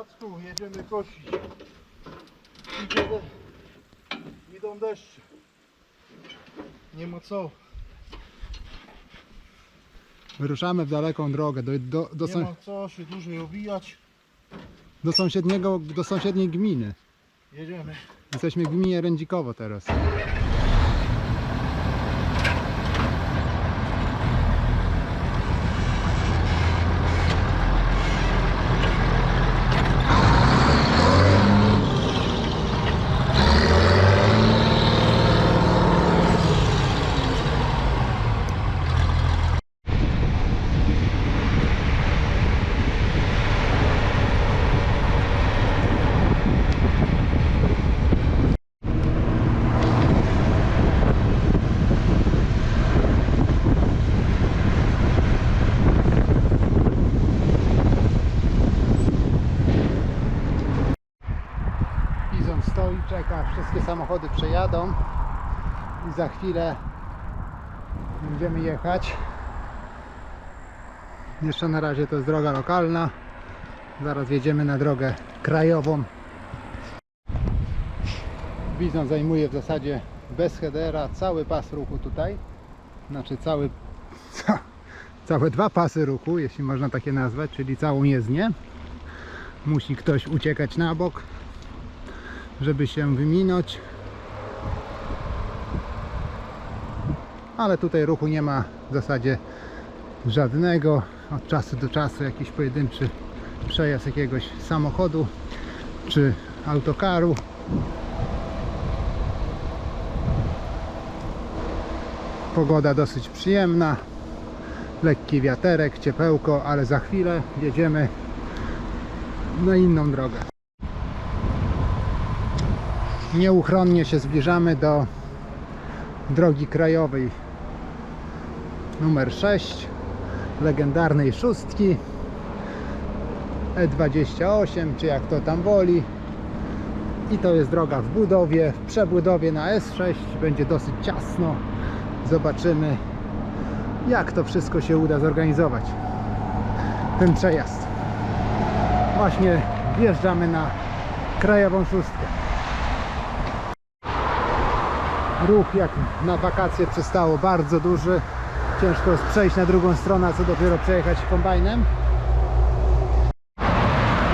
Jacku, jedziemy kosić. Idzie de... Idą deszcze. Nie ma co. Wyruszamy w daleką drogę do, do, do, Nie sąs- ma co się dłużej obijać. do, sąsiedniego, do sąsiedniej gminy. Jedziemy. Jesteśmy w gminie Rędzikowo teraz. Bizon stoi, czeka, wszystkie samochody przejadą i za chwilę będziemy jechać. Jeszcze na razie to jest droga lokalna. Zaraz jedziemy na drogę krajową. Bizon zajmuje w zasadzie bez headera cały pas ruchu tutaj. Znaczy cały, ca, całe dwa pasy ruchu, jeśli można takie nazwać, czyli całą jezdnię. Musi ktoś uciekać na bok, żeby się wyminąć. Ale tutaj ruchu nie ma w zasadzie żadnego. Od czasu do czasu jakiś pojedynczy przejazd jakiegoś samochodu czy autokaru. Pogoda dosyć przyjemna. Lekki wiaterek, ciepełko, ale za chwilę jedziemy na inną drogę nieuchronnie się zbliżamy do drogi krajowej numer 6 legendarnej szóstki E28 czy jak to tam woli. I to jest droga w budowie w przebudowie na S6 będzie dosyć ciasno. Zobaczymy jak to wszystko się uda zorganizować. Ten przejazd. Właśnie wjeżdżamy na krajową szóstkę ruch jak na wakacje przystało bardzo duży. Ciężko jest przejść na drugą stronę a co dopiero przejechać kombajnem.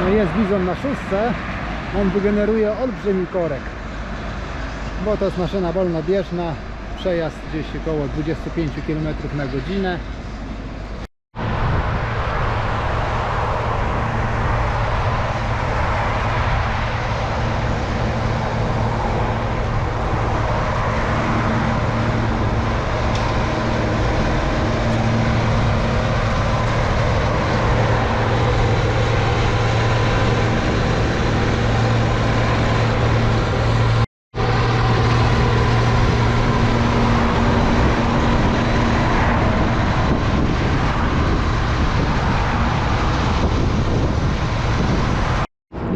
No jest bizon na szóstce. On wygeneruje olbrzymi korek. Bo to jest maszyna wolnobieżna. Przejazd gdzieś około 25 km na godzinę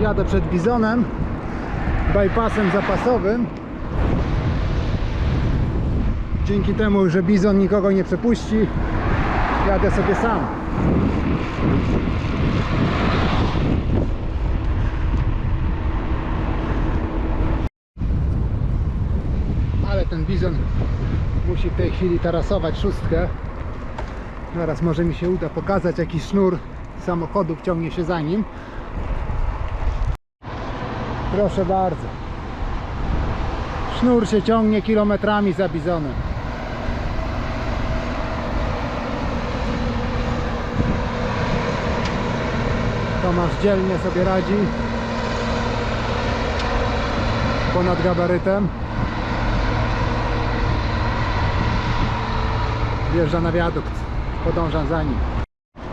jadę przed bizonem bypassem zapasowym. Dzięki temu, że bizon nikogo nie przepuści jadę sobie sam. Ale ten bizon musi w tej chwili tarasować szóstkę. Zaraz może mi się uda pokazać jaki sznur samochodów ciągnie się za nim Proszę bardzo. Sznur się ciągnie kilometrami za bizonem. Tomasz dzielnie sobie radzi. Ponad gabarytem. Wjeżdża na wiadukt. Podążam za nim.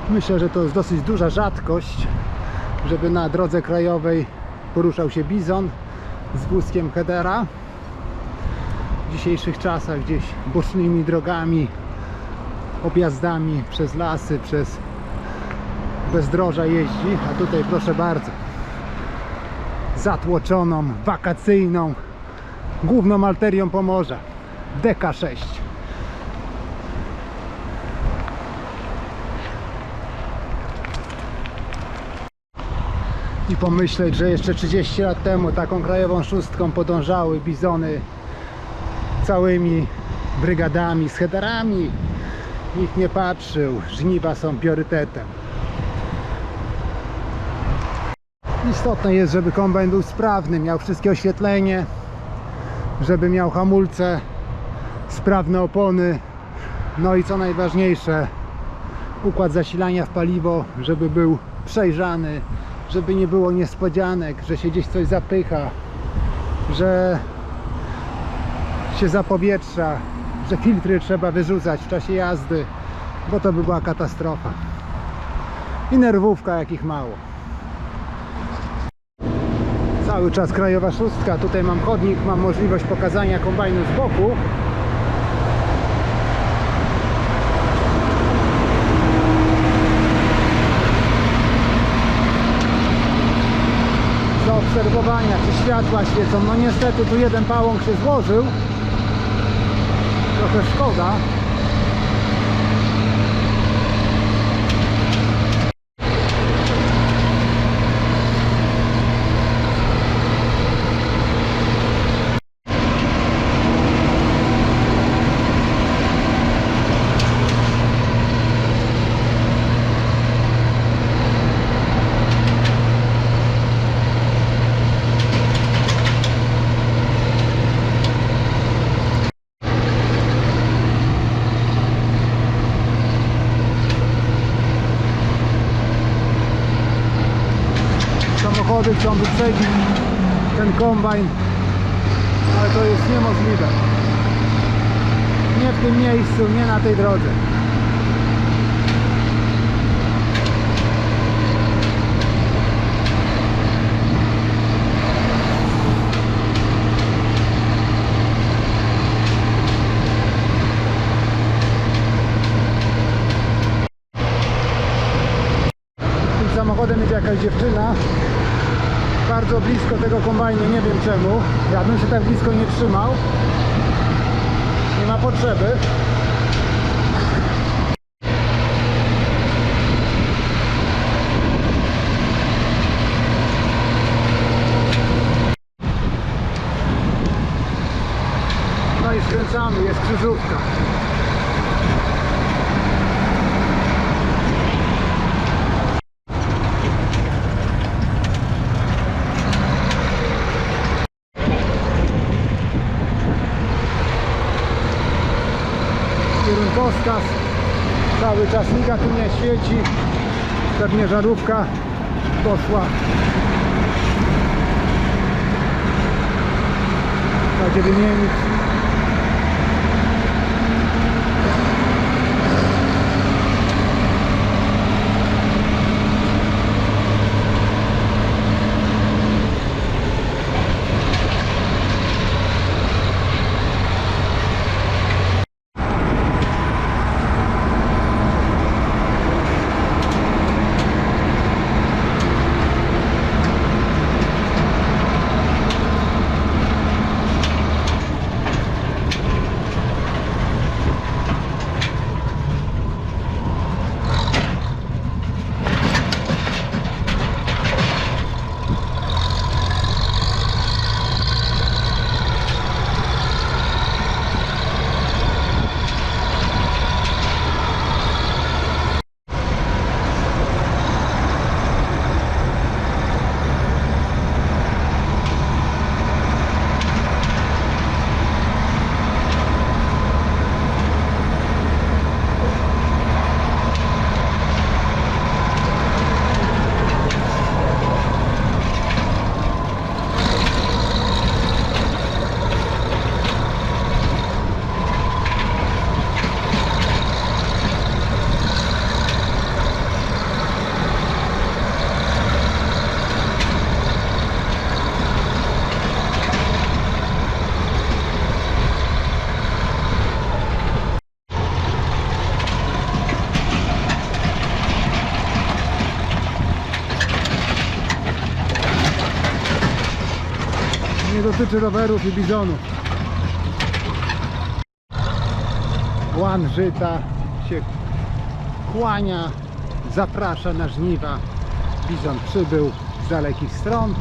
Myślę, że to jest dosyć duża rzadkość, żeby na drodze krajowej poruszał się bizon z wózkiem headera w dzisiejszych czasach gdzieś bocznymi drogami objazdami przez lasy przez bezdroża jeździ. A tutaj proszę bardzo zatłoczoną, wakacyjną główną arterią Pomorza DK6 i pomyśleć, że jeszcze 30 lat temu taką krajową szóstką podążały bizony całymi brygadami, z headerami. Nikt nie patrzył, żniwa są priorytetem. Istotne jest, żeby kombajn był sprawny, miał wszystkie oświetlenie, żeby miał hamulce, sprawne opony, no i co najważniejsze, układ zasilania w paliwo, żeby był przejrzany, żeby nie było niespodzianek, że się gdzieś coś zapycha, że się zapowietrza, że filtry trzeba wyrzucać w czasie jazdy, bo to by była katastrofa. I nerwówka jakich mało. Cały czas krajowa szóstka, tutaj mam chodnik, mam możliwość pokazania kombajnu z boku. Czy światła świecą. No niestety tu jeden pałąk się złożył. Trochę szkoda. Samochody chcą wyprzedzić ten kombajn, ale to jest niemożliwe. Nie w tym miejscu, nie na tej drodze. Samochodem jedzie jakaś dziewczyna bardzo blisko tego kombajnu, nie wiem czemu. Ja bym się tak blisko nie trzymał. Nie ma potrzeby. No i skręcamy, jest krzyżówka. Kierunkowskaz cały czas tu nie świeci. Pewnie żarówka poszła. Będzie wymienić nie dotyczy rowerów i bizonów. Łan żyta się kłania, zaprasza na żniwa. bizon przybył z dalekich stron.